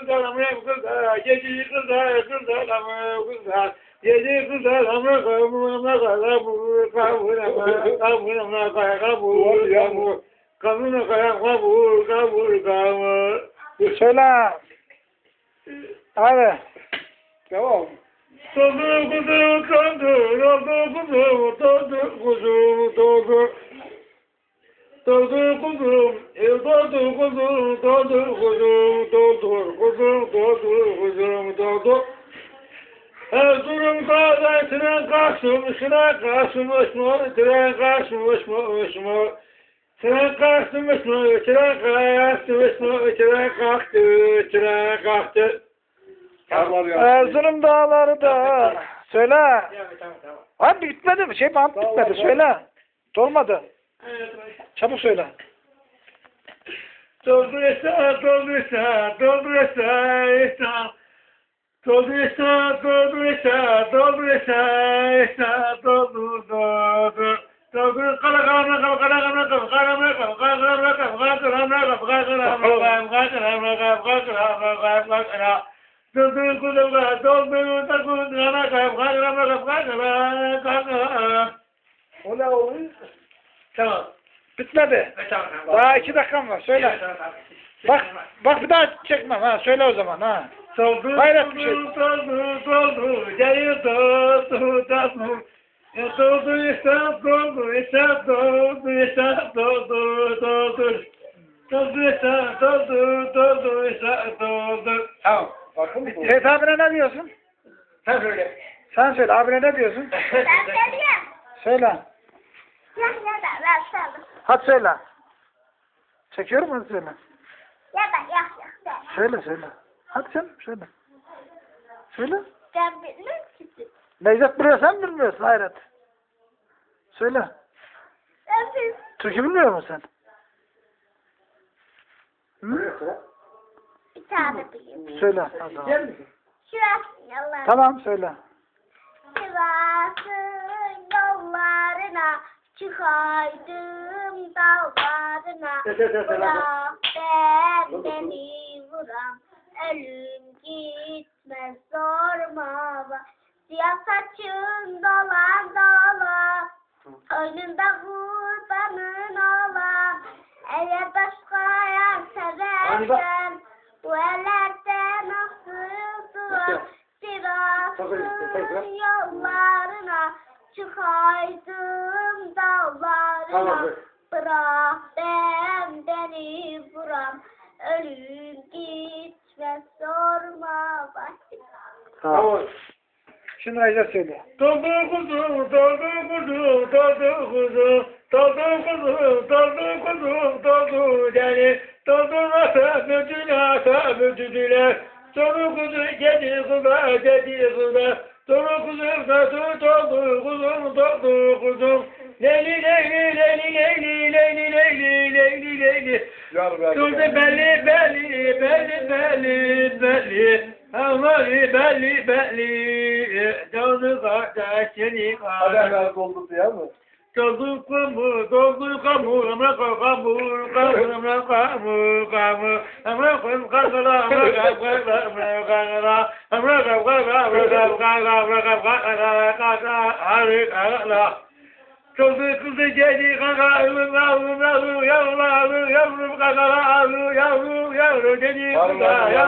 kızar amına kızar. Geceyi kızar kızar amına kızar. Gece kızar amına kızar amına kızar. Kabul kabul kabul amına kızar kabul kabul. Kabul kabul kabul kabul. Söyle. Hadi. Devam. Doğdu kuzum kandı, doğdu kuzum, doğdu kuzum, doğdu. Doğdu kuzum, doğdu kuzum, doğdu kuzum kuzum, doldu kuzum, doldu. Erzurum karşımış, tren karşımış mı, tren karşımış mı, Tren karşımış mı, tren karşımış mı, tren kalktı, tren kalktı. Erzurum dağları da. Söyle. Abi bitmedi mi? Şey bant bitmedi. Söyle. Dolmadı. Çabuk söyle. Progressar, progressar, progressar, está. Progressar, progressar, progressar, está. Todo, todo. Hola, Owen. Tamam. Bitmedi. Daha iki dakikam var. Söyle. Bak, bak bir daha çekmem ha. Söyle o zaman ha. Doldu, Hayret bir şey. doldu, doldu, doldu, geliyor doldu, doldu. Ya doldu, hesap doldu, hesap doldu, hesap doldu, doldu. Doldu, hesap doldu, doldu, hesap doldu. Tamam. Bakın bu. Seyit abine ne diyorsun? Sen söyle. Sen söyle. Abine ne diyorsun? Ben söyleyeyim. Söyle. Ya ya da ben söyleyeyim. Hadi söyle. Çekiyorum hadi söyle. Ya da ya ya da. Söyle söyle. Hadi sen söyle. Söyle. Ben bilmem ki. Necdet biliyor sen bilmiyorsun hayret. Söyle. Ben bilmem. Türkü bilmiyor musun sen? Hı? Bir tane bileyim. Söyle. Hadi. Şurası yalan. Tamam söyle. Sivas'ın yollarına çıkaydım dağlarına. Bırak ben beni vuram. Ölüm gitmez sorma. bak. Siyah saçın dolan dolan. Önünde kurbanın olan. Eğer başka yer seversen. Bu ellerde nasıl durar? Sivas'ın yollarına çıkaydım dağlarına bırak ben beni buram ölüm gitme sorma başka. Tamam. Şimdi Ayza söyle. Daldı kuzu, daldı kuzu, daldı kuzu, daldı kuzu, daldı kuzu, daldı deli, daldı ata, müdüle ata, müdüle, dolu kuzu, gedi kuzu, gedi kuzu, dolu kuzu, kuzu, dolu kuzu, dolu kuzu, leyli leyli, leyli leyli, leyli leyli, leyli leyli. Durdu belli belli belli belli belli Amari belli belli Doldu kardeşini Hadi kar hemen doldu diye mi? Doldu kamu doldu kamu Amra kamu kamu amra kamu kamu Amra kamu kakara amra kamu amra kakara Amra kamu kakara amra kamu kakara amra kamu kakara kakara Hari kakara Kızı kızı gedi kaka yavrum yavrum yavrum yavrum yavrum kaka yavrum yavrum yavrum gedi kaka yavrum